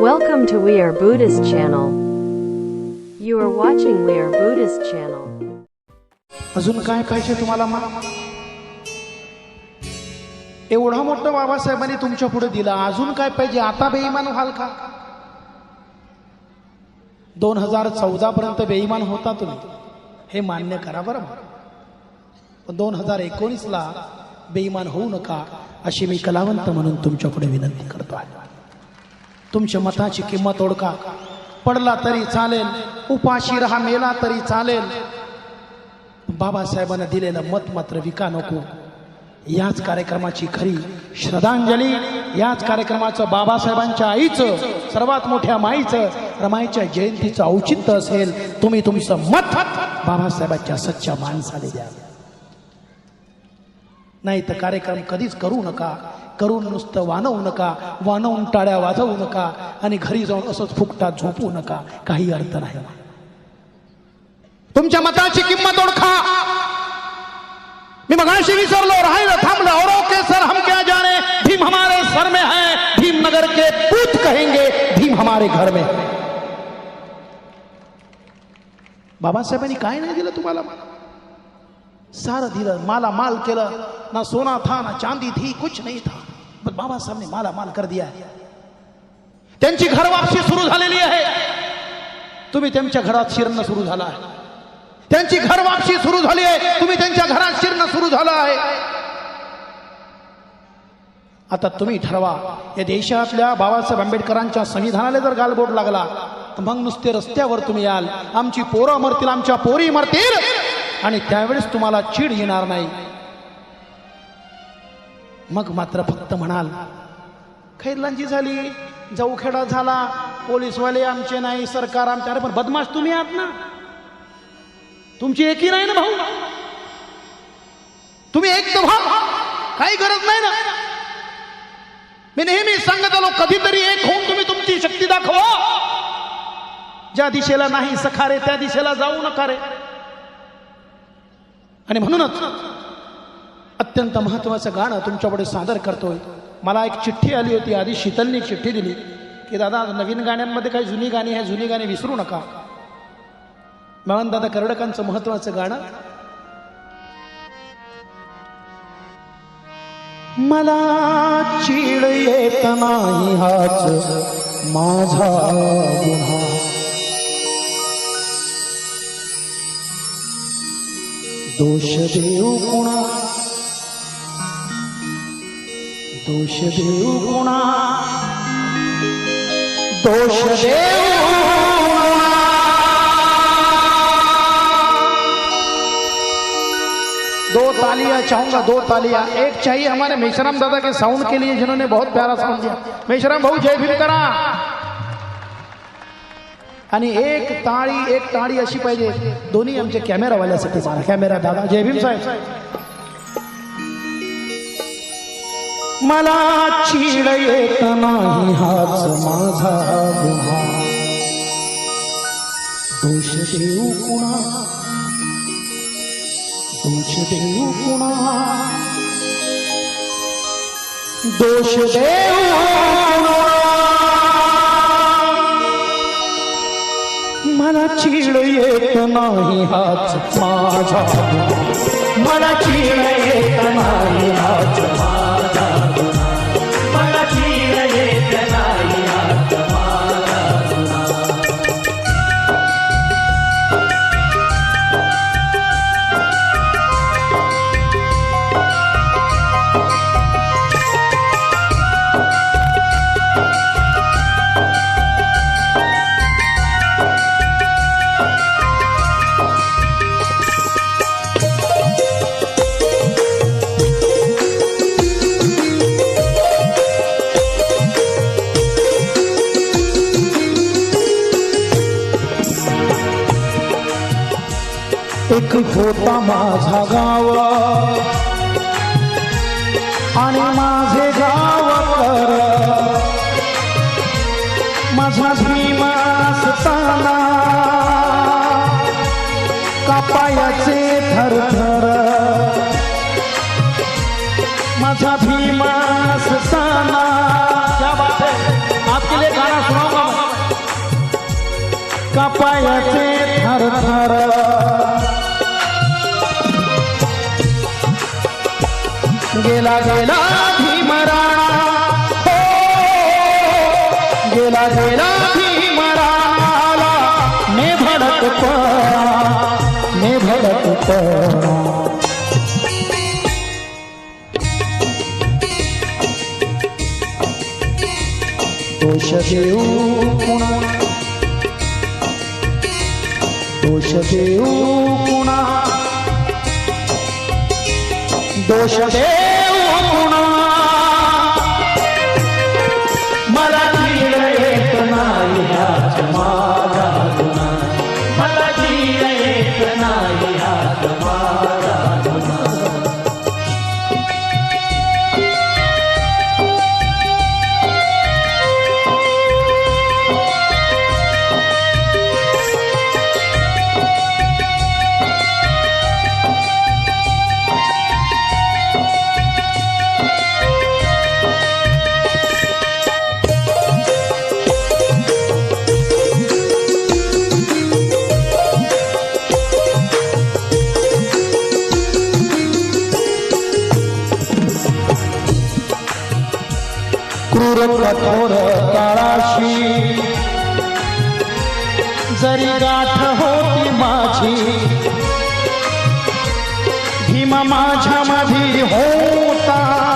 Welcome to We Are Buddhist channel. You are watching We Are Buddhist channel. अजून काय पाहिजे तुम्हाला? मा एवढा मोठं बाबासाहेबांनी तुमच्यापुढे दिला. अजून काय पाहिजे? आता बेईमान व्हाल का? दोन हजार चौदा पर्यंत बेईमान होता तुम्ही. हे मान्य करा बरं. पण दोन हजार एकोणीसला बेईमान होऊ नका अशी मी कलावंत म्हणून तुमच्यापुढे विनंती करतो आहे. तुमच्या मताची किंमत ओळखा. पडला तरी चालेल उपाशी राहा मेला तरी चालेल. बाबासाहेबांना दिलेलं मत मात्र विका नको. याच कार्यक्रमाची खरी श्रद्धांजली याच कार्यक्रमाचं बाबासाहेबांच्या आईचं सर्वात मोठ्या माईचं रमाईच्या जयंतीचं औचित्य असेल तुम्ही तुमचं मत बाबासाहेबांच्या सच्च्या माणसाने द्या. नाही तर कार्यक्रम कधीच करू नका. करून नुसतं वानवू नका. वानवून टाळ्या वाजवू नका. आणि घरी जाऊन असंच फुकटात झोपू नका. काही अर्थ नाही. तुमच्या मताची किंमत ओळखा. मी मगाशी विसरलो. राहिलं थांबलं. और के सर हम क्या जाने भीम हमारे सर में है. भीम नगर के पूत कहेंगे भीम हमारे घर में बाबासाहेबांनी काय नाही दिलं तुम्हाला? सारं दिलं माला माल केलं. ना सोना था ना चांदी थी कुछ नहीं था. पण बाबासाहेब माला माल कर दिया. त्यांची घर वापसी सुरू झालेली आहे. तुम्ही त्यांच्या घरात शिरणं सुरू झाला आहे. त्यांची घर वापसी सुरू झाली आहे. तुम्ही त्यांच्या घरात शिरणं सुरू झालं आहे. आता तुम्ही ठरवा या देशातल्या बाबासाहेब आंबेडकरांच्या संविधानाला जर गालबोट लागला तर मग नुसते रस्त्यावर तुम्ही याल. आमची पोरं मरतील आमच्या पोरी मरतील. आणि त्यावेळेस तुम्हाला चीड येणार नाही. मग मात्र फक्त म्हणाल खैरलांची झाली जाऊखेडा झाला पोलीसवाले आमचे नाही सरकार आमचे अरे पण बदमाश तुम्ही आहात ना. तुमची एकी नाही ना भाऊ. तुम्ही एक तर भाऊ काही गरज नाही ना. मी नेहमी सांगत आलो कधीतरी एक होऊन तुम्ही तुमची शक्ती दाखवा. ज्या दिशेला नाही सखारे त्या दिशेला जाऊ नका रे. आणि म्हणूनच अत्यंत महत्वाचं गाणं तुमच्यापुढे सादर करतोय. मला एक चिठ्ठी आली होती आधी शीतलने एक चिठ्ठी दिली की दादा नवीन गाण्यांमध्ये काही जुनी गाणी आहे जुनी गाणी विसरू नका. म्हणून दादा कर्डकांचं महत्वाचं गाणं. मला चीड येत नाही हाच माझा गुन्हा. दोष देऊ कुणा दोष देऊ कुणा दोष देऊ दो तालियाँ चाहूँगा, दो तालियाँ। एक चाहिए हमारे मेशराम दादा के साउंड के लिए, जिन्होंने बहुत प्यारा साउंड दिया। मेशराम भाऊ, जय भीम करा आणि एक टाळी एक टाळी अशी पाहिजे. दोन्ही आमच्या कॅमेरावाल्यासाठी सांगा कॅमेरा दादा जय भीम साहेब. मला चिड येत नाही हाच माझा गुन्हा दोष देऊ कुणा? दोष देऊ कुणा? दोष देऊ मला चीड येत नाही हाच माझा. मला चीड येत नाही हाच माझा एक होता माझा गाव. आणि माझे गाव कर माझा भीमा असताना कापायाचे थर माझा भीमा असताना. आपके लिए गाना सुनाऊंगा कापायाचे थर थर गेला गेला भीमराणा हो गेला गेला भीमराणा ने भडकपणा ने भडकपणा दोष देऊ पुणा. दोष देऊ पुणा. दोष देऊ क्रूर थोर काळाशी जरी गाठ होती माझी भीम माझ्या मधी होता.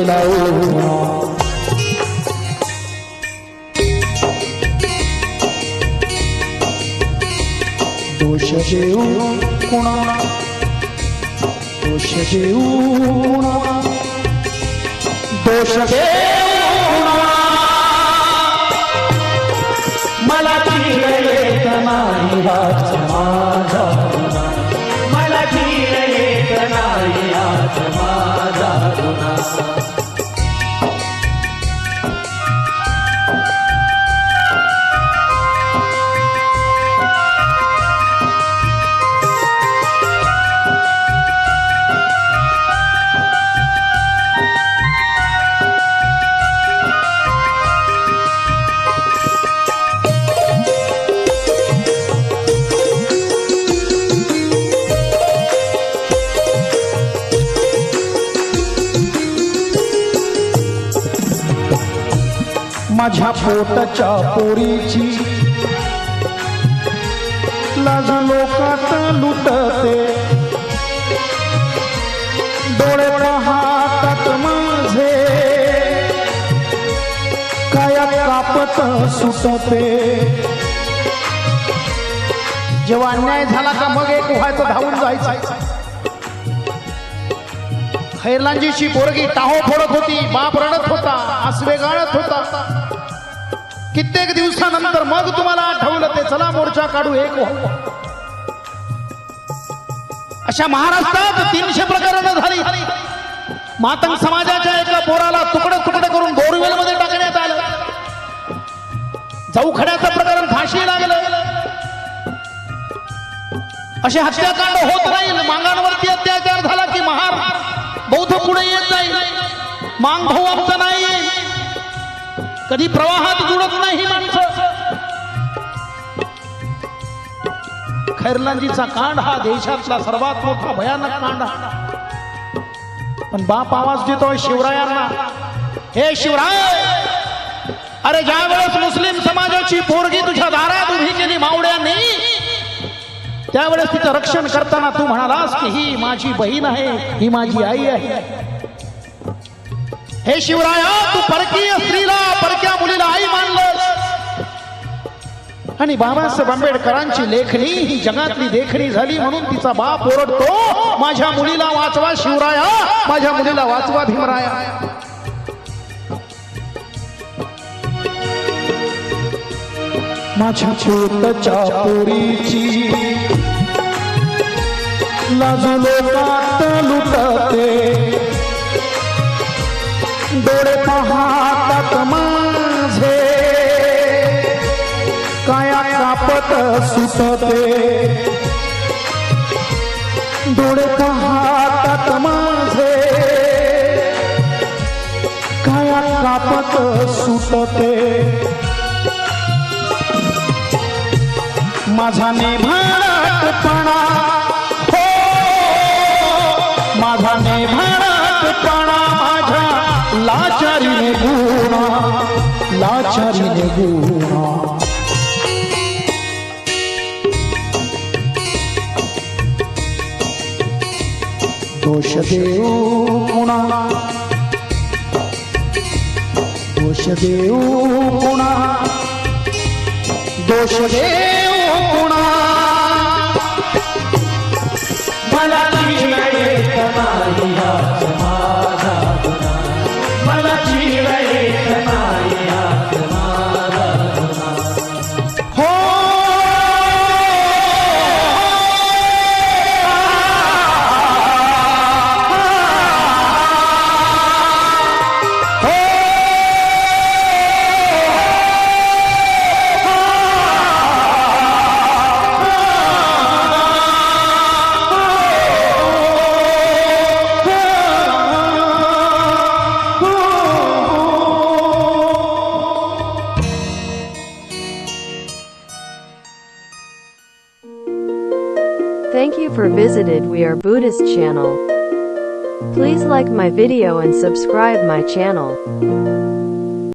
मीच केला उणा दोष देऊ कुणा दोष देऊ कुणा माझ्या पोटच्या पोरीची. लाज लोकात लुटते. डोळे पाहतात माझे. काया कापत सुटते. जेव्हा अन्याय झाला का मग एक व्हायचं धावून जायचं. खैरलांजीची पोरगी टाहो फोडत होती बाप रडत होता आसवे गाळत होता. कित्येक दिवसानंतर मग तुम्हाला आठवलं ते चला मोर्चा काढू एक हो. अशा महाराष्ट्रात तीनशे प्रकरणं झाली. मातंग समाजाच्या एका पोराला तुकडे तुकडे करून बोरवेल मध्ये टाकण्यात आलं. चौखड्याचं प्रकरण फाशी लागलं. असे हत्याकांड होत राहील मांगांवरती अत्याचार झाला की महार बौद्ध पुढे येत जाईल. मांग भाऊ आमचा नाही कधी प्रवाहात जुळत नाही माणसं. खैरलांजीचा कांड हा देशातला सर्वात मोठा भयानक कांड पण बाप आवाज देतोय शिवरायांना. हे शिवराय! अरे ज्या वेळेस मुस्लिम समाजाची पोरगी तुझ्या दारात उभी केली मावड्यांनी त्यावेळेस तिचं रक्षण करताना तू म्हणालास की ही माझी बहीण आहे ही माझी आई आहे. हे शिवराया तू परकीय स्त्रीला परक्या मुलीला आई मानलंस. आणि बाबासाहेब आंबेडकरांची लेखणी ही जगातली देखणी झाली म्हणून तिचा बाप ओरडतो माझ्या मुलीला वाचवा शिवराया माझ्या मुलीला वाचवा भीमराया. माझ्या छोटच्या पोरीची लाजू लोकात लुटते. डोळे पाहतात माझे. काया कापत सुटते डोळे पाहतात माझे. काया कापत सुटते माझा नेभाटपणा हो माझा निभाणा लाचारीने गुणा लाचारीने गुणा दोष देऊ पुणा दोष देऊ पुणा दोष देऊ पुणा मला चिड येत नाही Are Buddhist channel. Please like my video and subscribe my channel.